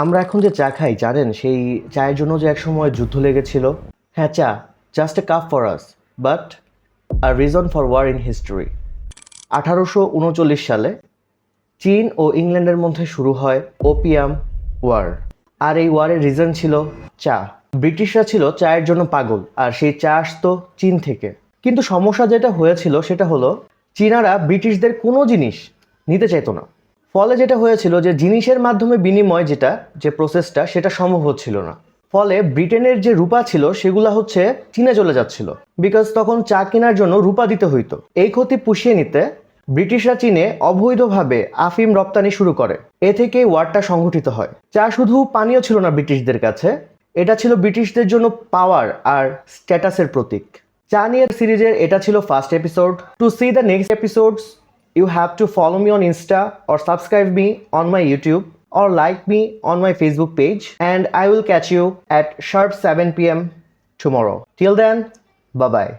আমরা এখন যে চা খাই, জানেন, সেই চায়ের জন্য যে একসময় যুদ্ধ লেগেছিল। হ্যাঁ cha just a cup for us but our reason for war in history আঠারোশো উনচল্লিশ সালে চীন ও ইংল্যান্ডের মধ্যে শুরু হয় ওপিয়াম ওয়ার আর এই ওয়ারের রিজন ছিল চা। ব্রিটিশরা ছিল চায়ের জন্য পাগল, আর সেই চা আসতো চীন থেকে। কিন্তু সমস্যা যেটা হয়েছিল, সেটা হলো, চীনারা ব্রিটিশদের কোনো জিনিস নিতে চাইতো না। ফলে যেটা হয়েছিল যে জিনিসের মাধ্যমে বিনিময় যেটা, যে প্রসেসটা সেটা সম্ভব হচ্ছিল না। ফলে ব্রিটেনের যে রূপা ছিল, সেগুলো হচ্ছে চীনে চলে যাচ্ছিল। বিকজ তখন চা কেনার জন্য রূপা দিতে হইতো। এই ক্ষতি পুষিয়ে নিতে ব্রিটিশরা চীনে অবৈধভাবে আফিম রপ্তানি শুরু করে। এ থেকেই ওয়ারটা সংঘটিত হয়। চা শুধু পানীয় ছিল না ব্রিটিশদের কাছে। এটা ছিল ব্রিটিশদের জন্য পাওয়ার আর স্ট্যাটাসের প্রতীক। চা নিয়ে সিরিজের এটা ছিল first episode to see the next episodes you have to follow me on Insta or subscribe me on my YouTube or like me on my Facebook page and I will catch you at sharp 7 p.m. tomorrow. Till then, bye bye.